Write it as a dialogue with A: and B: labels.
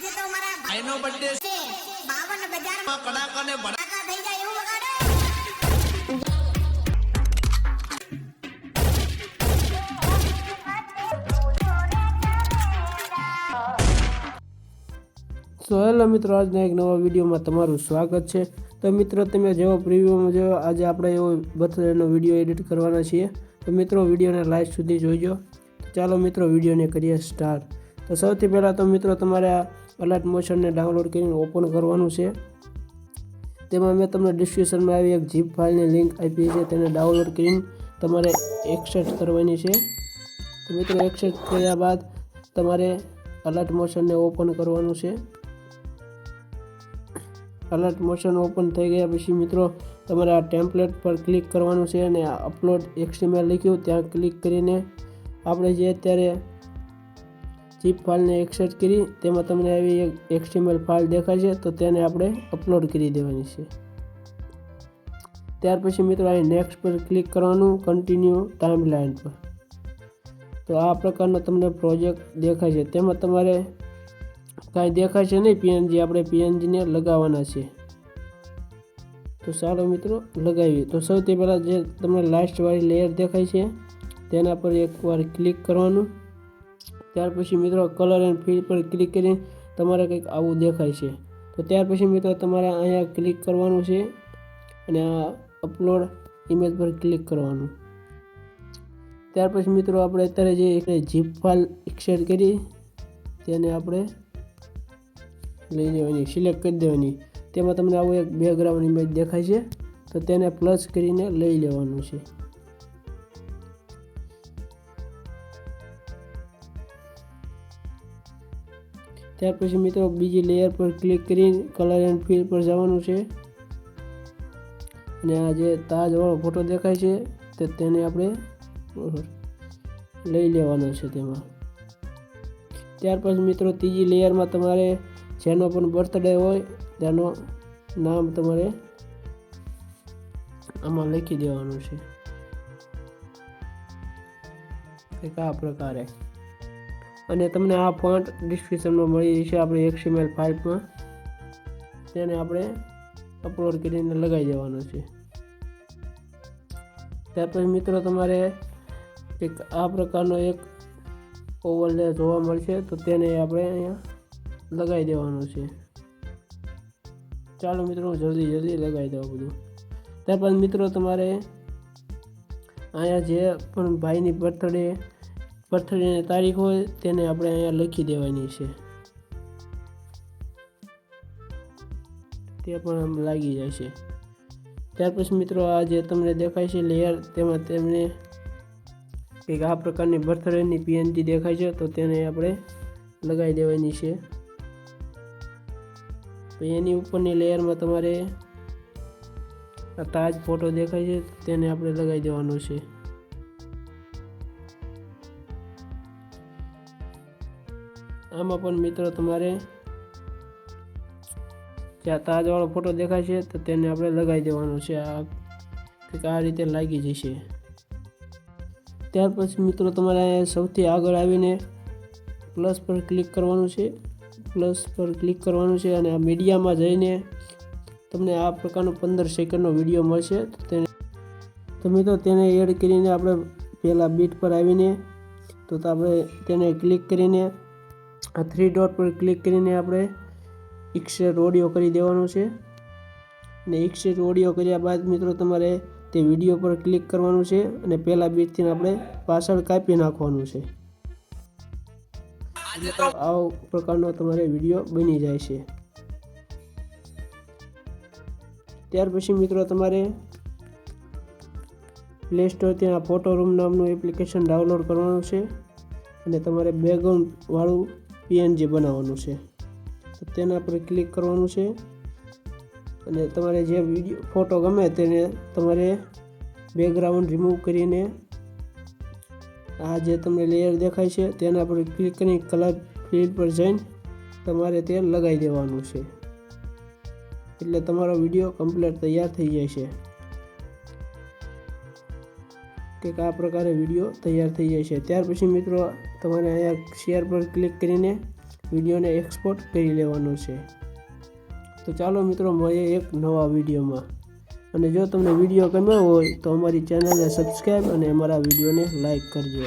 A: આજે તો મારા
B: ભાઈનો બર્થડે
A: છે. બાવન બજારમાં
B: કડાકા ને
A: થઈ જાય એવું વગાડો.
C: હેલો મિત્રો આજના એક નવા વિડીયોમાં તમારું સ્વાગત છે. તો મિત્રો તમે જેવો પ્રિવ્યુમાં જેવો આજે આપણે એવો બર્થડેનો વીડિયો એડિટ કરવાના છીએ. તો મિત્રો વિડીયોને લાસ્ટ સુધી જોઈજો. ચાલો મિત્રો વિડીયોને કરીએ સ્ટાર્ટ. તો સૌથી પહેલાં તો મિત્રો તમારે આ અલર્ટ મોશનને ડાઉનલોડ કરીને ઓપન કરવાનું છે. તેમાં મેં તમને ડિસ્ક્રિપ્શનમાં આવી એક જીપ ફાઇલની લિંક આપી છે, તેને ડાઉનલોડ કરીને તમારે એક્સેટ કરવાની છે. તો મિત્રો એક્સેપ્ટ કર્યા બાદ તમારે અલર્ટ મોશનને ઓપન કરવાનું છે. અલર્ટ મોશન ઓપન થઈ ગયા પછી મિત્રો, તમારે આ ટેમ્પલેટ પર ક્લિક કરવાનું છે અને અપલોડ એક્સટીમેલ લખ્યું, ત્યાં ક્લિક કરીને આપણે જે અત્યારે જીપ ફાઇલને એક્સેટ કરી તેમાં તમને આવી એક એક્સટીમેલ ફાઇલ દેખાય છે, તો તેને આપણે અપલોડ કરી દેવાની છે. ત્યાર પછી મિત્રો અહીં નેક્સ્ટ પર ક્લિક કરવાનું કન્ટિન્યુ ટાઈમ લાઇન પર. તો આ પ્રકારનો તમને પ્રોજેક્ટ દેખાય છે. તેમાં તમારે કાંઈ દેખાય છે નહીં, પીએનજી આપણે પીએનજીને લગાવવાના છે તો ચાલો મિત્રો, લગાવીએ. તો સૌથી પહેલાં જે તમને લાસ્ટવાળી લેયર દેખાય છે, તેના પર એકવાર ક્લિક કરવાનું. ત્યાર પછી મિત્રો કલર એન્ડ ફીલ પર ક્લિક કરીને તમારે કંઈક આવું દેખાય છે. તો ત્યાર પછી મિત્રો તમારે અહીંયા ક્લિક કરવાનું છે અને આ અપલોડ ઇમેજ પર ક્લિક કરવાનું. ત્યાર પછી મિત્રો આપણે અત્યારે જે જીપ ફાઇલ એક્સેટ કરી તેને આપણે લઈ લેવાની સિલેક્ટ કરી દેવાની. તેમાં તમને આવું એક બેકગ્રાઉન્ડ ઇમેજ દેખાય છે. તો તેને પ્લસ કરીને લઈ લેવાનું છે. ત્યાર પછી મિત્રો બીજી લેયર પર ક્લિક કરી કલર એન્ડ ફિલ પર જવાનું છે. અને આ જે તાજવાળો ફોટો દેખાય છે, તે તેને આપણે લઈ લેવાનો છે તેમાં. ત્યાર પછી મિત્રો ત્રીજી લેયરમાં તમારે જેનો પણ બર્થડે હોય, તેનો નામ તમારે આમાં લખી દેવાનું છે. કંઈક આ પ્રકારે. અને તમને આ ફોન્ટ ડિસ્ક્રિપ્શનમાં મળી જશે આપણે એક્સએમએલ ફાઇલમાં તેને આપણે અપલોડ કરીને લગાવી દેવાનું છે. ત્યાર પછી મિત્રો તમારે એક આ પ્રકારનો એક ઓવરલે જોવા મળશે તો તેને આપણે અહીંયા લગાવી દેવાનું છે. ચાલો મિત્રો જલ્દી જલ્દી લગાવી દઉં બધું. ત્યારબાદ મિત્રો તમારે અહીંયા જે પણ ભાઈની બર્થડે બર્થડેની તારીખ હોય તેને આપણે અહીંયા લખી દેવાની છે. તે પણ આમ લાગી છે ત્યાર પછી મિત્રો આ જે તમને દેખાય છે લેયર તેમાં તેમને કંઈક આ પ્રકારની બર્થડેની પીએનજી દેખાય છે તો તેને આપણે લગાવી દેવાની છે. એની ઉપરની લેયરમાં તમારે આ તાજ ફોટો દેખાય છે તેને આપણે લગાવી દેવાનો છે. આમાં પણ મિત્રો તમારે જ્યાં તાજવાળો ફોટો દેખાય છે, તો તેને આપણે લગાવી દેવાનો છે. આ રીતે લાગી જશે. ત્યાર પછી મિત્રો તમારે સૌથી આગળ આવીને પ્લસ પર ક્લિક કરવાનું છે. પ્લસ પર ક્લિક કરવાનું છે અને આ મીડિયામાં જઈને તમને આ પ્રકારનો પંદર સેકન્ડનો વીડિયો મળશે. તો તેને તો મિત્રો તેને એડ કરીને આપણે પહેલાં બીટ પર આવીને તો આપણે તેને ક્લિક કરીને આ થ્રી ડોટ પર ક્લિક કરીને આપણે એક્સેટ ઓડિયો કરી દેવાનો છે. અને એક્સેટ ઓડિયો કર્યા બાદ મિત્રો તમારે તે વીડિયો પર ક્લિક કરવાનું છે અને પહેલાં બીટથી આપણે પાછળ કાપી નાખવાનું છે. આ પ્રકારનો તમારે વીડિયો બની જાય છે. ત્યાર પછી મિત્રો તમારે પ્લે સ્ટોરથી આ ફોટો રૂમ નામનું એપ્લિકેશન ડાઉનલોડ કરવાનું છે અને તમારે બેકગ્રાઉન્ડવાળું પીએનજી બનાવવાનું છે. તો તેના પર ક્લિક કરવાનું છે. અને તમારે જે વીડિયો, ફોટો ગમે તેને તમારે બેકગ્રાઉન્ડ રિમૂવ કરીને આ જે તમને લેયર દેખાય છે તેના પર ક્લિક કરી કલર ફિલ્ડ પર જઈને તમારે તે લગાવી દેવાનું છે. એટલે તમારો વીડિયો કમ્પ્લીટ તૈયાર થઈ જાય છે. કંઈક આ પ્રકારે વીડિયો તૈયાર થઈ જાય છે. ત્યાર પછી મિત્રો, તમારે અહીંયા શેર પર ક્લિક કરીને વિડીયોને એક્સપોર્ટ કરી લેવાનો છે. તો ચાલો મિત્રો, મળીએ એક નવા વિડીયોમાં. અને જો તમને વીડિયો ગમ્યો હોય, તો અમારી ચેનલને સબસ્ક્રાઈબ અને અમારા વિડીયોને લાઈક કરજો.